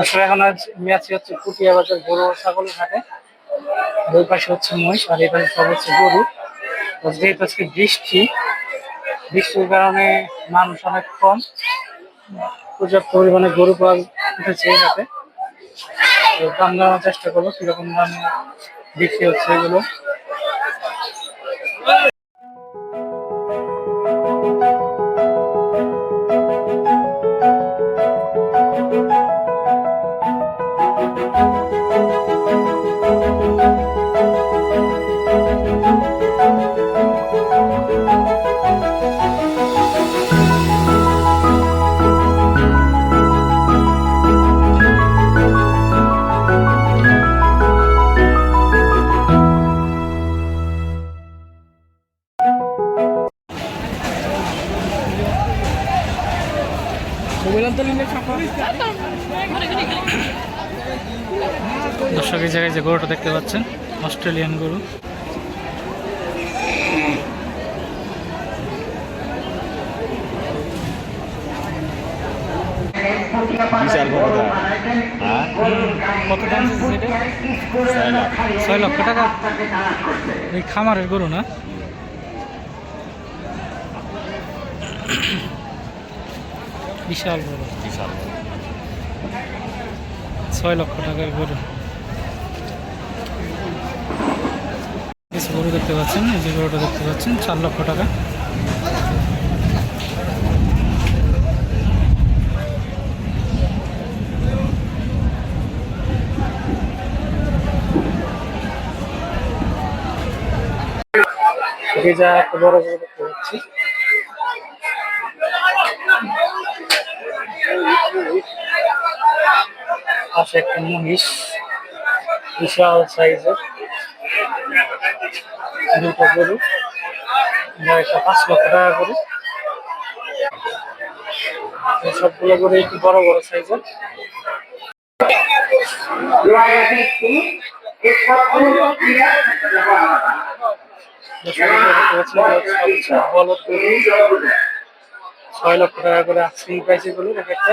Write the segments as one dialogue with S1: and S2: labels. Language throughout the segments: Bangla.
S1: আসলে এখন আজ ম্যাচই হচ্ছে পুটিয়া বাজার গরু হাটে। আর ওই পাশে হচ্ছে মহিষ আর এই পাশে সব হচ্ছে গরু। যেহেতু আজকে বৃষ্টি, বৃষ্টির কারণে মানুষ অনেক কম। পর্যাপ্ত পরিমাণে গরু পাওয়া উঠেছে এই হাটে। তো দাম জানার চেষ্টা করব, কীরকম দামে বিক্রি হচ্ছে এগুলো। এই যে গরুটা দেখতে পাচ্ছেন অস্ট্রেলিয়ান গরু।
S2: বিশাল হ্যাঁ?
S1: কত দাম
S2: ছয়
S1: ছয় লক্ষ টাকা? এই খামারের গরু না? বিশাল বড়।
S2: বিশাল
S1: ছয় লক্ষ টাকার গরু। গরু দেখতে পাচ্ছেন, এই যে গরুটা দেখতে পাচ্ছেন, চার লক্ষ টাকা। বড় দেখতে পাচ্ছি। একটা মহিষ, বিশাল সাইজের। পাঁচ লক্ষ টাকা করে। সবগুলো গরু একটু বড় বড় সাইজের। ছয় লক্ষ টাকা করে প্রাইসে গরু এক একটা।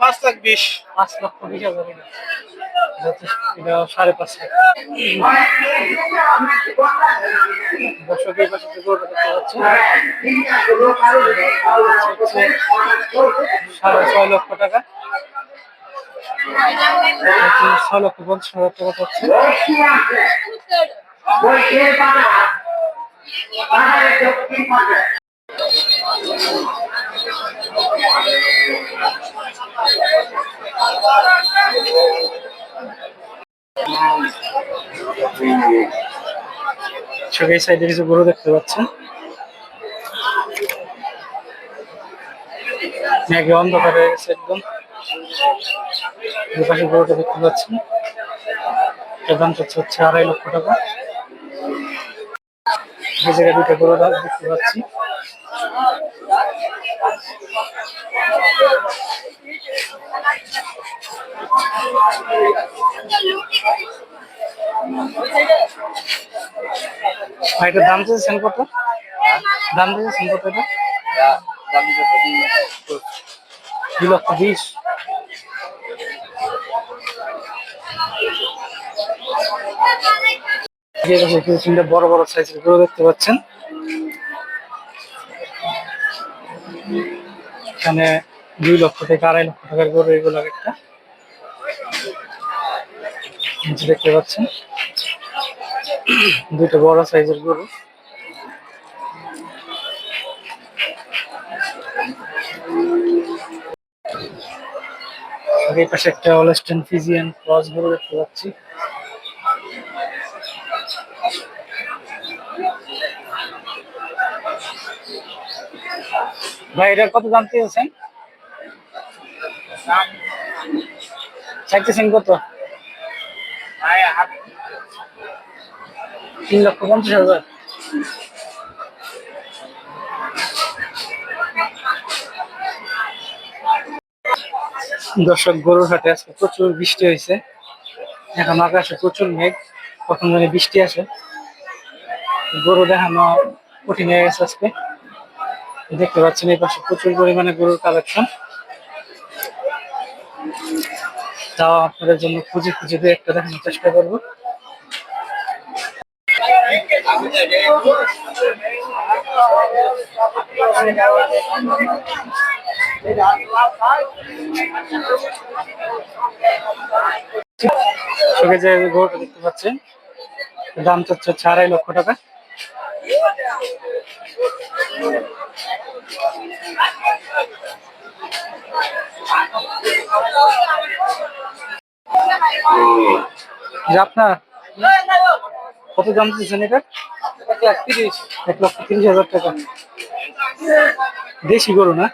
S1: পাঁচ লাখ
S2: বিশ।
S1: পাঁচ লক্ষ বিশ হাজার এটা। সাড়ে পাঁচ লাখ। দর্শক পাশে সাড়ে ছয় লক্ষ টাকা। ছয় লক্ষ পঞ্চাশ হাজার টাকা পাচ্ছে। এই সাইডে কিছু গরু দেখতে পাচ্ছেন। মেঘে অন্ধকার হয়ে গেছে একদম। দুপাশে গরুটা দেখতে পাচ্ছেন। এর দাম চাচ্ছে হচ্ছে আড়াই লক্ষ টাকা। এই জায়গায় দুটো গরু দেখতে পাচ্ছি। ভাই এটার দাম চাইছেন কত দাম চাইছেন কত এটা? দুই লক্ষ বিশ। বড় বড় সাইজের গরু দেখতে পাচ্ছেন। এখানে দুই লক্ষ থেকে আড়াই লক্ষ টাকার গরু এগুলো একটা। দেখতে পাচ্ছেন। দুইটা বড় সাইজের গরু। এই পাশে একটা অলস্টেন ফিজিয়ান ক্রস গরু দেখতে পাচ্ছি। ভাই এটার কত দাম চেয়েছেন চাইতেছেন কত? তিন লক্ষ পঞ্চাশ হাজার। দর্শক, গরুর হাটে আজকে প্রচুর বৃষ্টি হয়েছে। এখন আকাশে প্রচুর মেঘ কখন জানি বৃষ্টি আসে। গরু দেখানো কঠিন হয়ে গেছে আজকে। দেখতে পাচ্ছেন এই পাশে প্রচুর পরিমাণে গরুর কালেকশন তাও আপনাদের জন্য খুঁজে খুঁজে দিয়ে একটা দেখানোর চেষ্টা করব। চোখে যে গরুটা দেখতে পাচ্ছেন দাম চাচ্ছে হচ্ছে আড়াই লক্ষ টাকা। আপনার, কত দাম দিচ্ছেন এটা? এক লাখ তিরিশ এক লক্ষ তিরিশ হাজার টাকা। দেশি গরু না?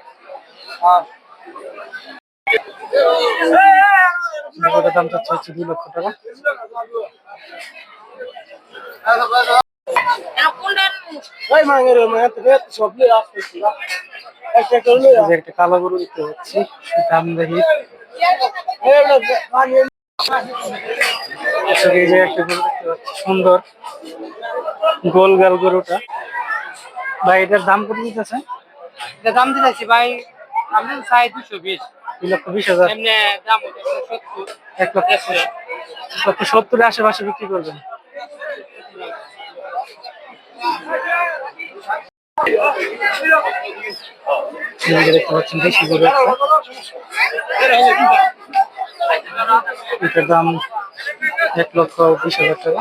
S1: গরুটার দাম দুই লক্ষ টাকা। একটা কালো গরু দেখতে পাচ্ছি দাম দেখি। যে একটা গরু দেখতে পাচ্ছি সুন্দর। গোল গাল গরুটা। ভাই এটার দাম কত দিতেছে?
S3: এটা দাম দিতে দিতেছি ভাই আমি চাই দুশো বিশ।
S1: দুই লক্ষ বিশ হাজার।
S3: দাম
S1: এক লক্ষ এক লক্ষ সত্তরের আশেপাশে বিক্রি করবেন। দেখতে পাচ্ছেন গরু এটার দাম এক লক্ষ বিশ হাজার টাকা।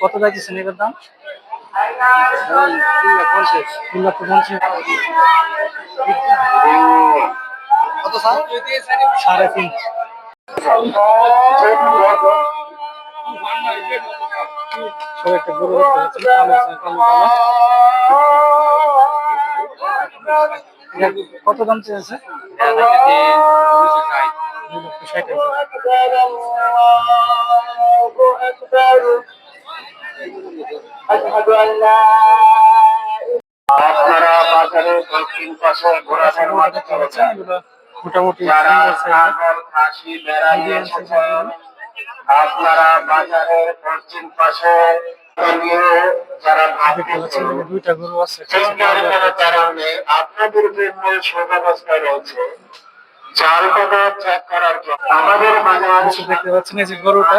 S1: কত যাইতেছেন এটার দাম? সাড়ে তিন। কত দাম চেয়েছে? ষাট
S4: আপনারা দক্ষিণ পাশে ঘোরাফেরা
S1: দেখতে মোটামুটি
S4: যারা
S1: সুন্দর
S4: ছাগল খাসি বেড়া নিয়ে এসেছেন আপনারা বাজারের পশ্চিম পাশে নিয়ে যারা
S1: দেখতে দুইটা গরু আছে একটা হচ্ছে
S4: চিন্তার
S1: কালো,
S4: কোনো
S1: একটা হচ্ছে
S4: কারণ আপনাদের জন্য রয়েছে চাল কথা চেক করার জন্য। আমাদের বাজার
S1: দেখতে পাচ্ছেন এই যে গরুটা।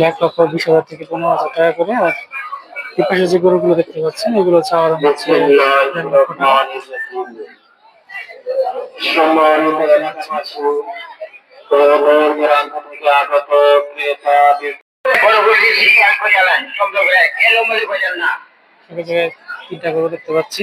S1: এক লক্ষ বিশ হাজার থেকে পনেরো হাজার টাকা করে আর এই পাশে যে গরুগুলো দেখতে পাচ্ছেন এগুলো চাওয়ার হচ্ছে তিনটা গরু দেখতে পাচ্ছি।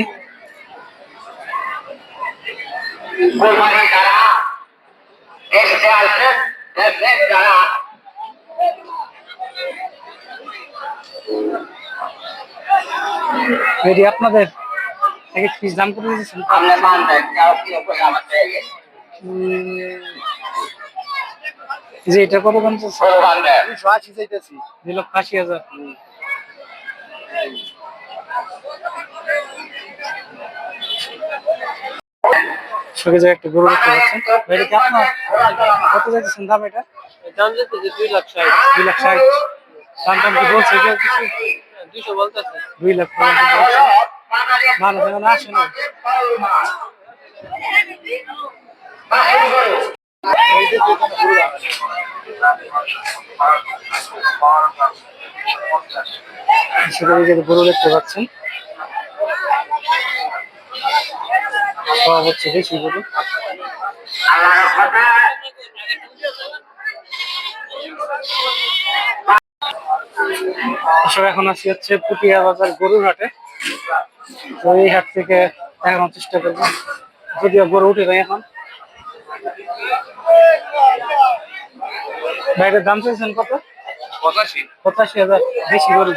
S1: এটি আপনাদের এক এক পিস দাম করে দিয়েছেন যে এটা কত দাম চলছে দুই লক্ষ আশি হাজার। সঙ্গে যে একটা গরু দেখতে পাচ্ছেন এটা কি আপনার? কত দাম এটা?
S3: দাম যেতে যে দুই লাখ ষাট।
S1: দুই লাখ ষাট। টাম কি বলছে? কেউ কিছু?
S3: দুশো বলতেছে।
S1: দুই লাখ মানুষ এখন আসে না। গরু দেখতে পাচ্ছেন। হচ্ছে দেশি গরু আসলে এখন আসি হচ্ছে পুটিয়া বাজার গরুর হাটে। তো এই হাট থেকে দেখানোর চেষ্টা করব। যদিও গরু উঠে নাই এখন। বাইরের দাম চাইছেন কত?
S2: পঁচাশি।
S1: পঁচাশি হাজার। বেশি গরু।